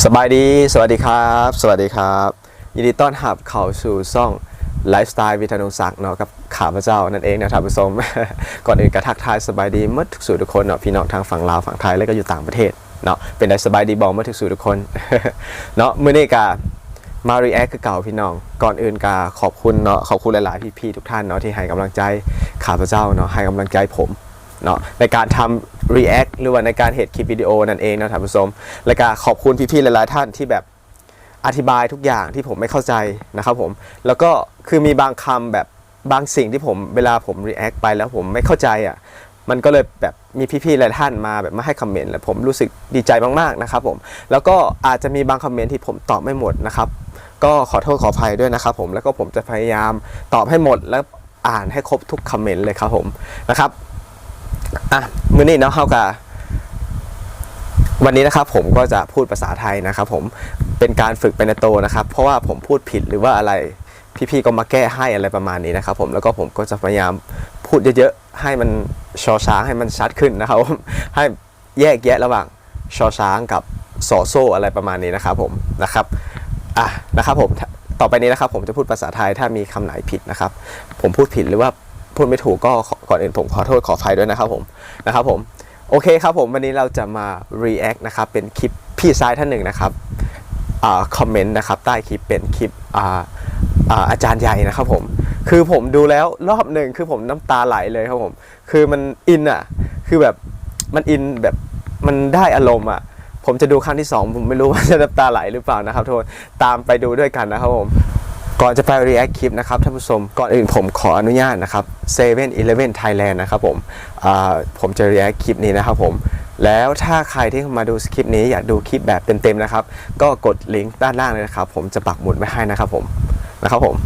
สบายดี สวัสดีครับ สวัสดีครับ ยินดีต้อนรับเข้าสู่ช่องไลฟ์สไตล์วิทยานุศักดิ์เนาะกับข้าพเจ้านั่นเองนะท่านผู้ชม ก่อนอื่นกระทักทายสบายดีเมื่อทุกสู่ทุกคนเนาะพี่น้องทางฝั่งลาวฝั่งไทยแล้วก็อยู่ต่างประเทศเนาะเป็นได้สบายดีบอกเมื่อทุกสู่ทุกคนเนาะมื้อนี้กามารีแอคคือเก่าพี่น้อง ก่อนอื่นกาขอบคุณเนาะขอบคุณหลายๆพี่ๆทุกท่านเนาะที่ให้กำลังใจข้าพเจ้าเนาะให้กำลังใจผมเนาะในการทำ react หรือว่าในการเหตุคลิปวิดีโอนั่นเองนะท่านผู้ชม และก็ขอบคุณพี่ๆหลายๆท่านที่แบบอธิบายทุกอย่างที่ผมไม่เข้าใจนะครับผม แล้วก็คือมีบางคำแบบบางสิ่งที่ผมเวลาผม react ไปแล้วผมไม่เข้าใจอะมันก็เลยแบบมีพี่ๆหลายท่านมาแบบมาให้คอมเมนต์แล้วผมรู้สึกดีใจมากๆนะครับผมแล้วก็อาจจะมีบางคอมเมนต์ที่ผมตอบไม่หมดนะครับก็ขอโทษขออภัยด้วยนะครับผมแล้วก็ผมจะพยายามตอบให้หมดแล้วอ่านให้ครบทุกคอมเมนต์เลยครับผมนะครับ อะมื้อนี้เนาะเฮากะวันนี้นะครับผมก็จะพูดภาษาไทยนะครับผมเป็นการฝึกไปในโตนะครับ เพราะว่าผมพูดผิดหรือว่าอะไรพี่ๆก็มาแก้ให้อะไรประมาณนี้นะครับผมแล้วก็ผมก็จะพยายามพูดเยอะๆให้มันชอช้างให้มันชัดขึ้นนะครับให้แยกแยะระหว่างชอช้างกับสอโซ่อะไรประมาณนี้นะครับผมนะครับอะนะครับผมต่อไปนี้นะครับผมจะพูดภาษาไทยถ้ามีคำไหนผิดนะครับ ผมพูดผิดหรือว่า พูดไม่ถูกก็ก่อนอื่นผมขอโทษขออภัยด้วยนะครับผมนะครับผมโอเคครับผมวันนี้เราจะมา react นะครับเป็นคลิปพี่ชายท่านหนึ่งนะครับอ่าคอมเมนต์นะครับใต้คลิปเป็นคลิปอ่าอาอาจารย์ใหญ่นะครับผม คือผมดูแล้วรอบหนึ่งคือผมน้ำตาไหลเลยครับผม คือมันอินอะ คือแบบมันอินแบบมันได้อารมณ์อะ ผมจะดูครั้งที่สองผมไม่รู้ว่าจะน้ำตาไหลหรือเปล่านะครับทุกคนตามไปดูด้วยกันนะครับผม ก่อนจะไป react คลิปนะครับท่านผู้ชมก่อนอื่นผมขออนุญาตนะครับ7 e 1 1 Thailand นนะครับผมผมจะ react คลิปนี้นะครับผมแล้วถ้าใครที่มาดูคลิปนี้อยากดูคลิปแบบเต็มๆนะครับ ก็กดลิงก์ด้านล่างเลยนะครับ ผมจะปักหมุดไว้ให้นะครับผมนะครับผม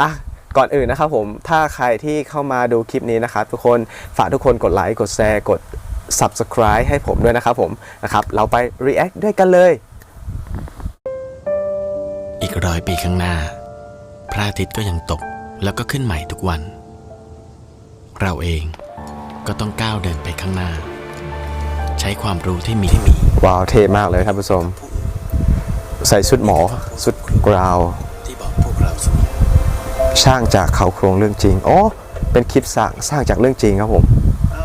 อะก่อนอื่นนะครับผมถ้าใครที่เข้ามาดูคลิปนี้นะครับ ทุกคนฝากทุกคนกดไลค์กดแชร์กด subscribe ให้ผมด้วยนะครับผมนะครับ เราไป react ด้วยกันเลย อีกร้อยปีข้างหน้า ระอาทิตย์ก็ยังตกแล้วก็ขึ้นใหม่ทุกวัน เราเองก็ต้องก้าวเดินไปข้างหน้า ใช้ความรู้ที่มีที่มี ว้าวเท่มากเลยท่านผู้ชมใส่ชุดหมอชุดกราวที่บอกพวกเราเสมอสร้างจากเขาโครงเรื่องจริงโอ้เป็นคลิปสร้างสร้างจากเรื่องจริงครับผม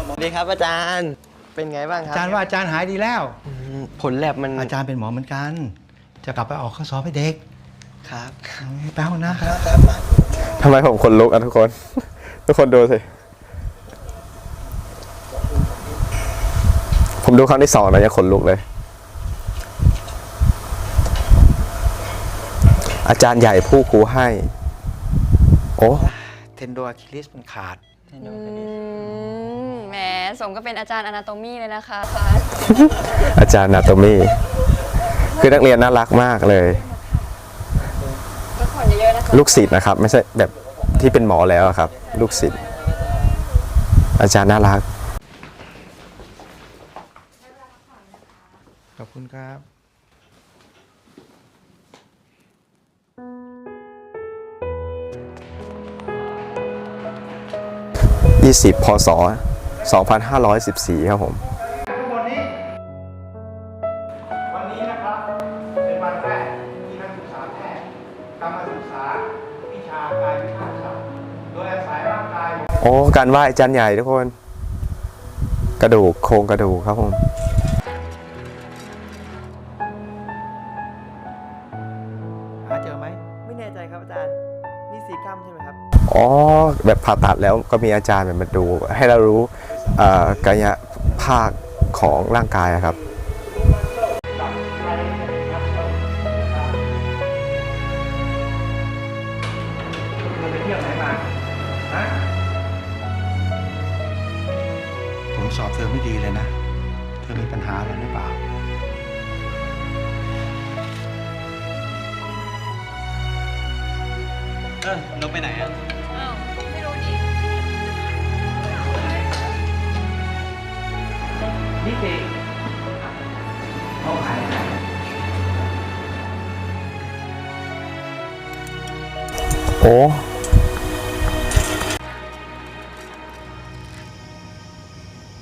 สวัสดีครับอาจารย์เป็นไงบ้างครับอาจารย์ว่าอาจารย์หายดีแล้วอืมผลแลบมันอาจารย์เป็นหมอเหมือนกัน จะกลับไปออกข้อสอบให้เด็ก ครับไปห้องน้ำไปทำไมผมคนลุกอะทุกคน ทุกคนดูสิ ผมดูครั้งที่สองแล้วยังขนลุกเลย อาจารย์ใหญ่ผู้ครูให้ โอ้เทนโดอะคิลิสมันขาดอืมแหมสมก็เป็นอาจารย์อนาโตมีเลยนะคะ อาจารย์นาโตมีคือนักเรียนน่ารักมากเลย ก็คนเยอะๆนะคะ ลูกศิษย์นะครับ ไม่ใช่แบบที่เป็นหมอแล้วอะครับ ลูกศิษย์อาจารย์น่ารัก ขอบคุณครับ20พศ2514ครับผม โอ้การไหว้อาจารย์ใหญ่ทุกคน กระดูกโครงกระดูกครับผมหาเจอไหมไม่แน่ใจครับอาจารย์นี่สีกล้ามใช่ไหมครับอ๋อแบบผ่าตัดแล้วก็มีอาจารย์แบบมาดู ให้เรารู้เอ่อกายภาคของร่างกายอะครับ เออลงไปไหนอะ อ้าวไม่รู้ดินี่สิเขาขายอะไรโอ้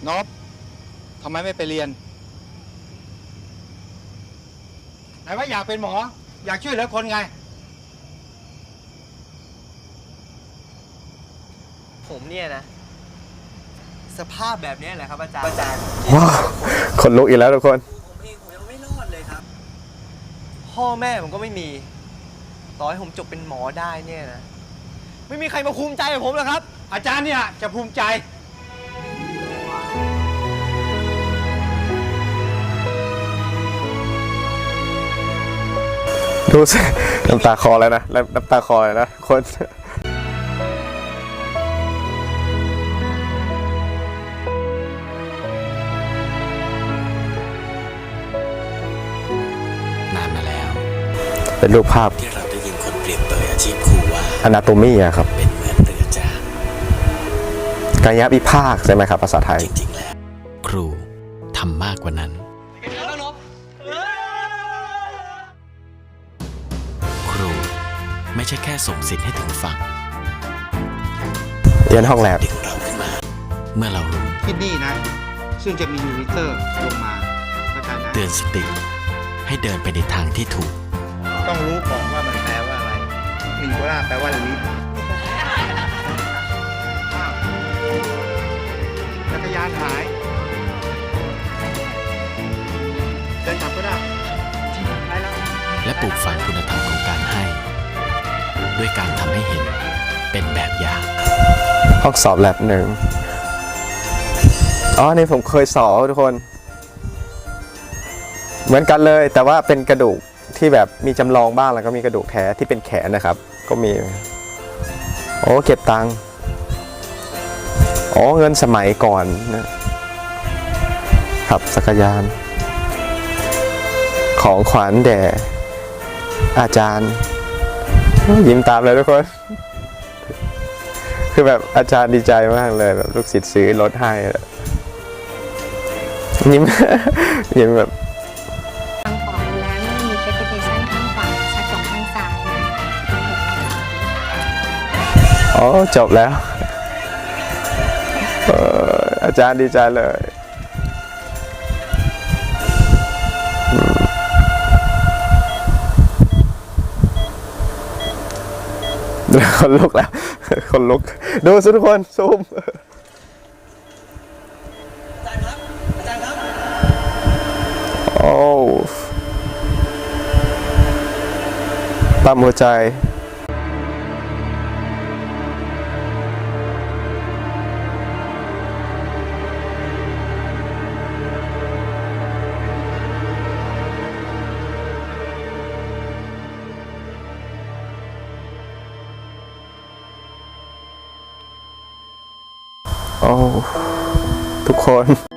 นบทำไมไม่ไปเรียน ไหนว่าอยากเป็นหมอ อยากช่วยเหลือคนไง ผมเนี่ยนะ สภาพแบบเนี้ยแหละครับอาจารย์อาจารย์ว้าวคนลุกอีกแล้วทุกคน ผมเองผมยังไม่รอดเลยครับ พ่อแม่ผมก็ไม่มี ต่อให้ผมจบเป็นหมอได้เนี่ยนะ ไม่มีใครมาภูมิใจกับผมหรอกครับ อาจารย์เนี่ยจะภูมิใจดูสิน้ำตาคลอแล้วนะแล้วน้ำตาคลอเลยนะคน นานมาแล้ว เป็นรูปภาพที่เราได้ยินคนเปรียบเปรยอาชีพครูว่าอนาโตมีอะครับ เป็นเหมือนเรือจางกายวิภาคใช่ไหมครับ ภาษาไทย จริงๆแล้วครูทำมากกว่านั้น ครูไม่ใช่แค่ส่งสิทธิ์ให้ถึงฝั่งเรียนห้องแลบ ดึงเราขึ้นมา เมื่อเรารู้ที่นี่นะ ซึ่งจะมียูนิเตอร์ลงมาอาจารย์นะเตือนสติ ให้เดินไปในทางที่ถูก ต้องรู้ก่อนว่ามันแปลว่าอะไรมิงโกล่าแปลว่าลิ้นอ้าวจักรยานหาย เดินกลับก็ได้ไปแล้วและปลูกฝังคุณธรรมของการให้ ด้วยการทำให้เห็นเป็นแบบอย่างห้องสอบแลบหนึ่งอ๋อนี่ผมเคยสอบทุกคน เหมือนกันเลย แต่ว่าเป็นกระดูกที่แบบมีจำลองบ้างแล้วก็มีกระดูกแท้ที่เป็นแขนนะครับ ก็มี โอ้เก็บตังค์อ๋อเงินสมัยก่อนนะครับสักยาน ของขวัญแด่อาจารย์ยิ้มตามเลยทุกคน คือแบบอาจารย์ดีใจมากเลยแบบลูกศิษย์ซื้อรถให้ยิ้มยิ้มแบบ อ๋อจบแล้วเอออาจารย์ดีใจเลยอืมคนลุกแล้ว คนลุก ดูสิทุกคนซูมอาจารย์ครับอาจารย์ครับโอ้ปั๊มหัวใจ ทุกคน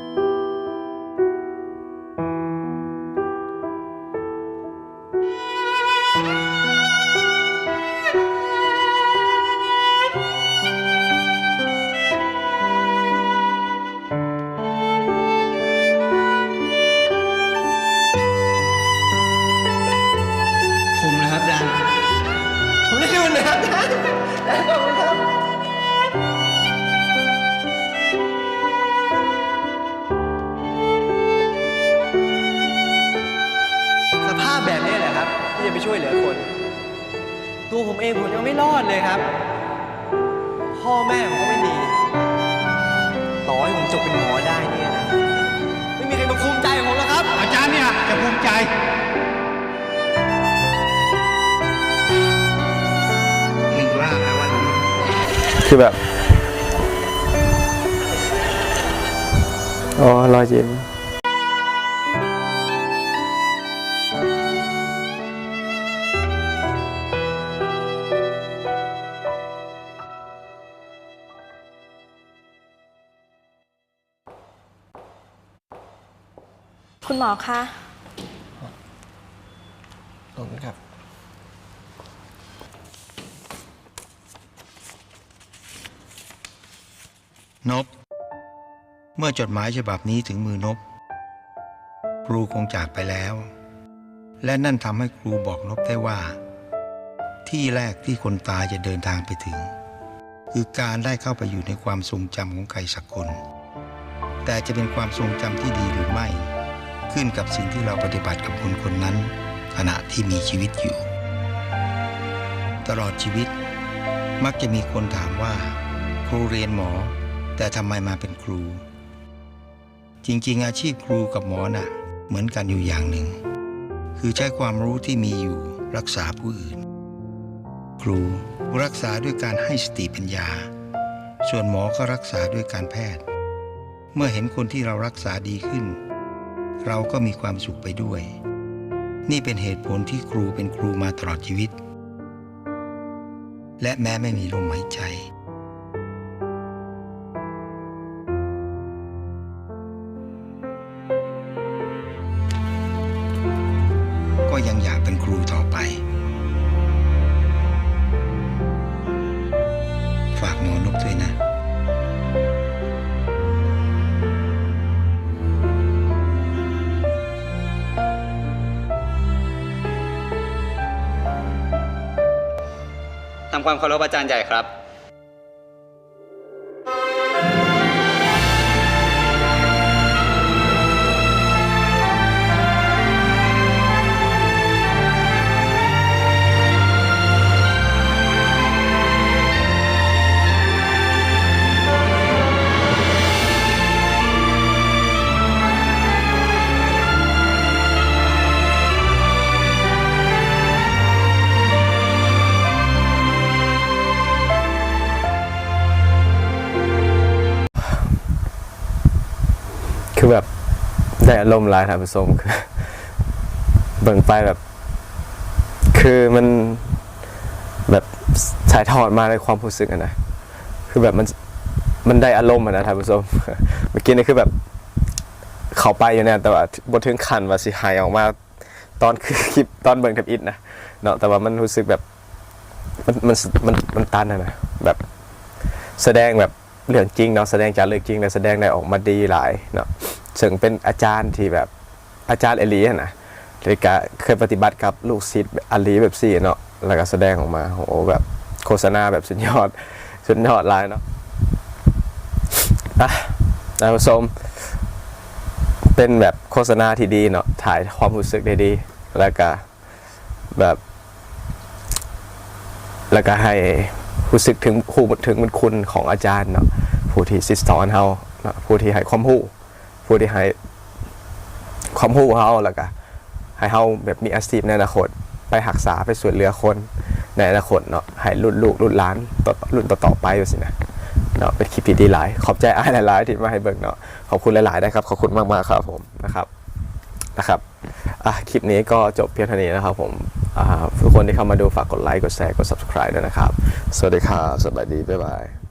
ช่วยเหลือคน ตัวผมเองผมยังไม่รอดเลยครับ พ่อแม่ผมก็ไม่มี ต่อให้ผมจบเป็นหมอได้เนี่ยนะ ไม่มีใครมาภูมิใจกับผมหรอกครับ อาจารย์เนี่ยจะภูมิใจมิงโกล่าแปลว่าลิ้นคือแบบโอ้รอยยิ้ม คุณหมอคะ ขอบคุณครับ นบ เมื่อจดหมายฉบับนี้ถึงมือนบ ครูคงจากไปแล้ว และนั่นทำให้ครูบอกนบได้ว่า ที่แรกที่คนตายจะเดินทางไปถึง คือการได้เข้าไปอยู่ในความทรงจำของใครสักคน แต่จะเป็นความทรงจำที่ดีหรือไม่ ขึ้นกับสิ่งที่เราปฏิบัติกับคนคนนั้น ขณะที่มีชีวิตอยู่ ตลอดชีวิต มักจะมีคนถามว่า ครูเรียนหมอ แต่ทำไมมาเป็นครู จริงๆ อาชีพครูกับหมอน่ะ เหมือนกันอยู่อย่างหนึ่ง คือใช้ความรู้ที่มีอยู่รักษาผู้อื่น ครูรักษาด้วยการให้สติปัญญา ส่วนหมอก็รักษาด้วยการแพทย์ เมื่อเห็นคนที่เรารักษาดีขึ้น เราก็มีความสุขไปด้วย นี่เป็นเหตุผลที่ครูเป็นครูมาตลอดชีวิต และแม้ไม่มีลมหายใจ ก็ยังอยากเป็นครูต่อไป ความเคารพอาจารย์ใหญ่ครับ ได้อารมณ์หลายท่านผู้ชมคือเบิ่งไปแบบ คือมันแบบถ่ายทอดมาในความรู้สึกอะนะคือแบบมันมันได้อารมณ์อะนะท่านผู้ชมเมื่อกี้นี่คือแบบ เข้าไปอยู่เนี่ยแต่ว่าบนถึงขันว่าสิหายออกมา ตอนคือคลิปตอนเบิ่งทับอิดนะเนาะแต่ว่ามันรู้สึกแบบ มันมันมันมันตันอะนะแบบแสดงแบบเรื่องจริงเนาะแสดงจากเรื่องจริงแต่แสดงได้ออกมาดีหลายเนาะ ซึ่งเป็นอาจารย์ที่แบบอาจารย์เอลีนะเลยกเคยปฏิบัติกับลูกศิษย์อาลีแบบสี่เนาะแล้วก็แสดงออกมาโอ้โหแบบโฆษณาแบบสุดยอดสุดยอดลายเนาะอะท่านผู้ชมเป็นแบบโฆษณาที่ดีเนาะถ่ายความรู้สึกได้ดี แล้วก็แบบ แล้วก็ให้รู้สึกถึงผู้ถึงบุญคุณของอาจารย์เนาะผู้ที่สิสอนเฮาผู้ที่ให้ความรู้ ผู้ที่ให้ความรู้เฮาแล้วก็ให้เฮาแบบมีอาชีพในอนาคต ไปหักษาไปส่วยเหลือคนในอนาคตเนาะให้รุ่นลูกรุ่นหลานต่อรุ่นต่อๆไปว่สินะเนาะเป็นคลิปที่ดีหลาย ขอบใจอ้ายหลายๆที่มาให้เบิ่งเนาะขอบคุณหลายๆนะครับขอบคุณมากๆครับผมนะครับนะครับอะคลิปนี้ก็จบเพียงเท่านี้นะครับผมอ่าทุกคนที่เข้ามาดูฝากกดไลค์กดแชร์กด subscribe ด้วยนะครับ สวัสดีครับสวัสดี บ๊ายบาย